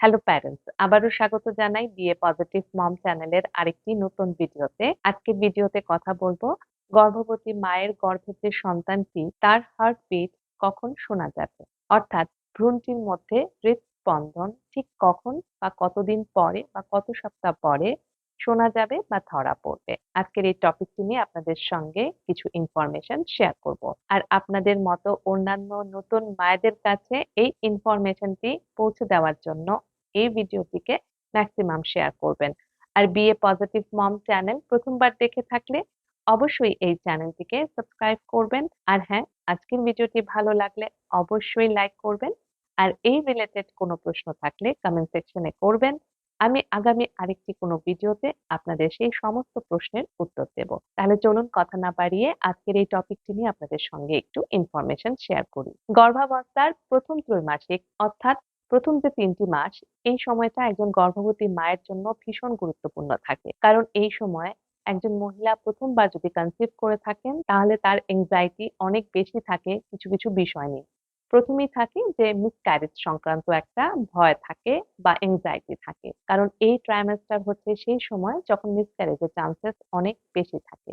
Hello parents আবারও স্বাগত জানাই বিএ পজিটিভ মম চ্যানেলের আরেকটি নতুন ভিডিওতে। আজকের ভিডিওতে কথা বলব, গর্ভবতী মায়ের গর্ভের যে সন্তানটি, তার হার্টবিট কখন শোনা যাবে? অর্থাৎ ভ্রূণটির মধ্যে হৃদস্পন্দন ঠিক কখন বা কতদিন পরে বা কত সপ্তাহ পরে শোনা যাবে বা ধরা পড়বে? আজকের এই টপিকটি নিয়ে আপনাদের সঙ্গে কিছু ইনফরমেশন শেয়ার করব। আর আপনাদের মতো অন্যান্য নতুন মায়েদের কাছে এই ইনফরমেশনটি পৌঁছে দেওয়ার জন্য এই ভিডিওটিকে ম্যাক্সিমাম শেয়ার করবেন। আর বিএ পজিটিভ মম চ্যানেল প্রথমবার দেখে থাকলে অবশ্যই এই চ্যানেলটিকে সাবস্ক্রাইব করবেন। আর হ্যাঁ আজকের ভিডিওটি ভালো লাগলে অবশ্যই লাইক করবেন। আর এই রিলেটেড কোনো প্রশ্ন থাকলে কমেন্ট সেকশনে করবেন। আমি আগামী আরেকটি কোনো ভিডিওতে আপনাদের সেই সমস্ত প্রশ্নের উত্তর দেব। তাহলে চলুন কথা না বাড়িয়ে আজকের এই টপিকটি নিয়ে আপনাদের সঙ্গে একটু ইনফরমেশন শেয়ার করি। গর্ভাবস্থার প্রথম ত্রৈমাসিক অর্থাৎ প্রথম যে তিনটি মাস, এই সময়টা একজন গর্ভবতী মায়ের জন্য ভীষণ গুরুত্বপূর্ণ থাকে। কারণ এই সময় একজন মহিলা প্রথমবার যদি কনসিভ করে থাকেন, তাহলে তার এংজাইটি অনেক বেশি থাকে কিছু কিছু বিষয় নিয়ে। প্রথমেই থাকে যে মিসক্যারেজ সংক্রান্ত একটা ভয় থাকে বা এংজাইটি থাকে। কারণ এই ট্রাইমেস্টার হচ্ছে সেই সময় যখন মিসক্যারেজের চান্সেস অনেক বেশি থাকে।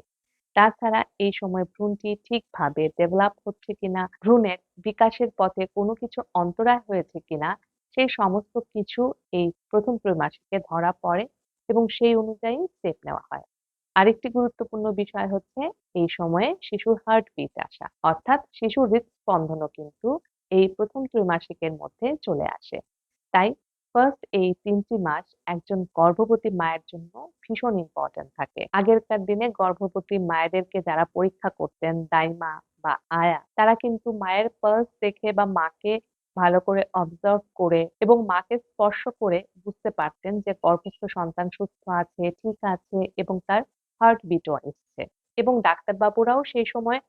তাছাড়া এই সময় ভ্রূণটি ঠিকভাবে ডেভেলপ হচ্ছে কিনা, ভ্রূণের বিকাশের পথে কোনো কিছু অন্তরায় হয়েছে কিনা, সেই সমস্ত কিছু এই প্রথম ত্রৈমাসিকে ধরা পড়ে এবং সেই অনুযায়ী স্টেপ নেওয়া হয়। আরেকটি গুরুত্বপূর্ণ বিষয় হচ্ছে এই সময়ে শিশুর হার্টবিট আসা, অর্থাৎ শিশুর হৃদস্পন্দনও কিন্তু এই প্রথম ত্রৈমাসিকের মধ্যে চলে আসে। তাই ফার্স্ট এই তিনটি মাস একজন গর্ভবতী মায়ের জন্য ভীষণ ইম্পর্টেন্ট থাকে। আগেরকার দিনে গর্ভবতী মায়েদেরকে যারা পরীক্ষা করতেন, দাইমা বা আয়া, তারা কিন্তু মায়ের পার্স দেখে বা মাকে ভালো করে অবজার্ভ করে এবং মাকে স্পর্শ করে বুঝতে পারতেন যে গর্ভস্থ সন্তান সুস্থ আছে, ঠিক আছে এবং তার হার্টবিটও এসছে। এবং ডাক্তারবাবুরাও সেই সময়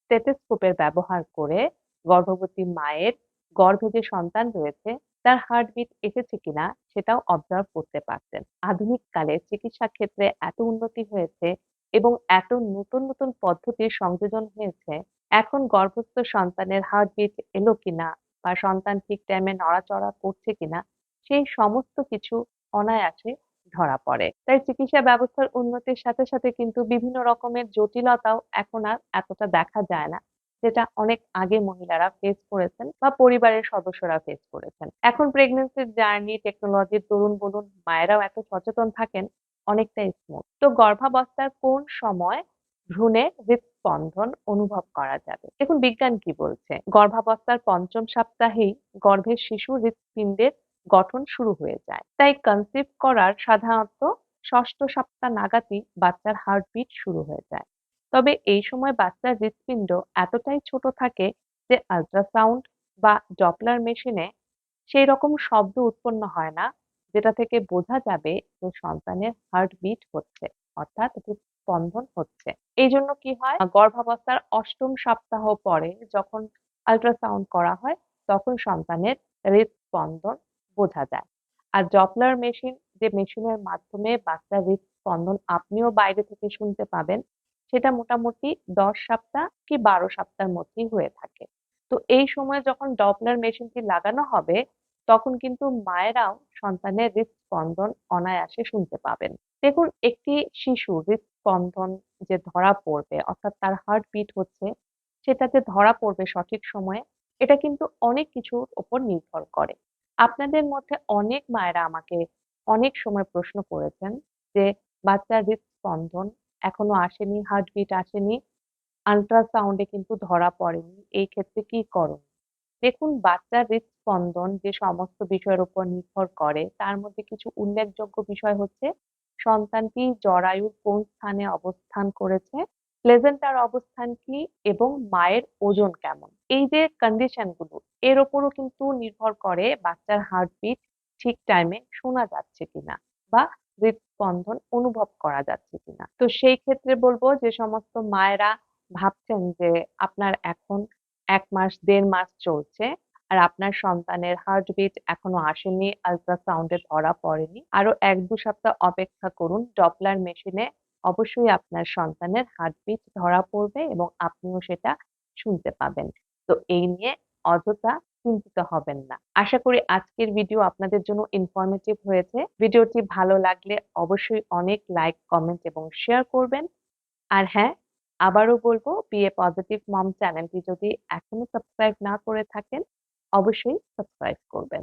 স্টেথোস্কোপের ব্যবহার করে গর্ভবতী মায়ের গর্ভে যে সন্তান রয়েছে তার হার্টবিট এসেছে কিনা সেটাও অবজার্ভ করতে পারতেন। আধুনিক কালে চিকিৎসা ক্ষেত্রে এত উন্নতি হয়েছে এবং এত নতুন নতুন পদ্ধতির সংযোজন হয়েছে, এখন গর্ভস্থ সন্তানের হার্টবিট এলো কিনা বা সন্তান ঠিক টাইমে নড়াচড়া করছে কিনা, সেই সমস্ত কিছু অনায়াসে ধরা পড়ে। তাই চিকিৎসা ব্যবস্থার উন্নতির সাথে সাথে কিন্তু বিভিন্ন রকমের জটিলতাও এখন আর এতটা দেখা যায় না। যেটা অনেক আগে মহিলারা ফেস করেছেন বা পরিবারের সদস্যরা ফেস করেছেন। এখন প্রেগনেন্সির জার্নি টেকনোলজির তরুণ বলুন, মায়েরাও এত সচেতন থাকেন অনেকটাই স্মুথ তো গর্ভাবস্থার কোন সময় ভ্রূণে হৃদস্পন্দন অনুভব করা যাবে? দেখুন, বিজ্ঞান কি বলছে? গর্ভাবস্থার পঞ্চম সপ্তাহেই গর্ভের শিশু হৃৎপিণ্ডের গঠন শুরু হয়ে যায়। তাই কনসিভ করার সাধারণত ষষ্ঠ সপ্তাহ নাগাদই বাচ্চার হার্টবিট শুরু হয়ে যায়। তবে এই সময় বাচ্চার হৃৎপিণ্ড এতটাই ছোট থাকে যে আল্ট্রাসাউন্ড বা ডপলার মেশিনে সেই রকম শব্দ উৎপন্ন হয় না, যেটা থেকে বোঝা যাবে যে সন্তানের হার্টবিট হচ্ছে, অর্থাৎ হৃদস্পন্দন হচ্ছে। এই জন্য কি হয়? গর্ভাবস্থার অষ্টম সপ্তাহ পরে যখন আল্ট্রাসাউন্ড করা হয়, তখন সন্তানের হৃদস্পন্দন বোঝা যায়। আর ডপলার মেশিন যে মেশিনের মাধ্যমে বাচ্চার হৃদস্পন্দন আপনিও বাইরে থেকে শুনতে পাবেন সেটা মোটামুটি দশ সপ্তাহ কি বারো সপ্তাহের মধ্যেই হয়ে থাকে। তো এই সময় যখন ডপলার মেশিনটি লাগানো হবে, তখন কিন্তু মায়েরাও সন্তানের হৃদস্পন্দন অনায়াসে শুনতে পাবেন। দেখুন, একটি শিশু হৃদস্পন্দন যে ধরা পড়বে, অর্থাৎ তার হার্টবিট হচ্ছে, সেটা যে ধরা পড়বে সঠিক সময়ে, এটা কিন্তু অনেক কিছুর ওপর নির্ভর করে। আপনাদের মধ্যে অনেক মায়েরা আমাকে অনেক সময় প্রশ্ন করেছেন যে বাচ্চার হৃদস্পন্দন এখনও আসেনি হার্টবিট আসেনি আল্ট্রাসাউন্ডে কিন্তু ধরা পড়েনি, এই ক্ষেত্রে কি করণ দেখুন, বাচ্চার হৃদস্পন্দন যে সমস্ত বিষয়ের উপর নির্ভর করে, তার মধ্যে কিছু উল্লেখযোগ্য বিষয় হচ্ছে, সন্তানটি জরায়ুর কোন স্থানে অবস্থান করেছে, প্লেজেন্টার অবস্থান কি এবং মায়ের ওজন কেমন? এই যে কন্ডিশনগুলো, এর ওপরও কিন্তু নির্ভর করে বাচ্চার হার্টবিট ঠিক টাইমে শোনা যাচ্ছে কিনা বা হৃদস্পন্দন অনুভব করা যাচ্ছে কিনা। তো সেই ক্ষেত্রে বলব যে সমস্ত মায়েরা ভাবছেন যে আপনার এখন এক মাস, দেড় মাস চলছে আর আপনার সন্তানের হার্টবিট এখনও আসেনি আল্ট্রাসাউন্ডে ধরা পড়েনি। আরও এক দু সপ্তাহ অপেক্ষা করুন ডপলার মেশিনে অবশ্যই আপনার সন্তানের হার্টবিট ধরা পড়বে এবং আপনিও সেটা শুনতে পাবেন। তো এই নিয়ে অযথা চিন্তিত হবেন না। আশা করি আজকের ভিডিও আপনাদের জন্য ইনফরমেটিভ হয়েছে। ভিডিওটি ভালো লাগলে অবশ্যই অনেক লাইক কমেন্ট এবং শেয়ার করবেন। আর হ্যাঁ আবারও বলব বিএ পজিটিভ মম চ্যানেলটি যদি এখনও সাবস্ক্রাইব না করে থাকেন, অবশ্যই সাবস্ক্রাইব করবেন।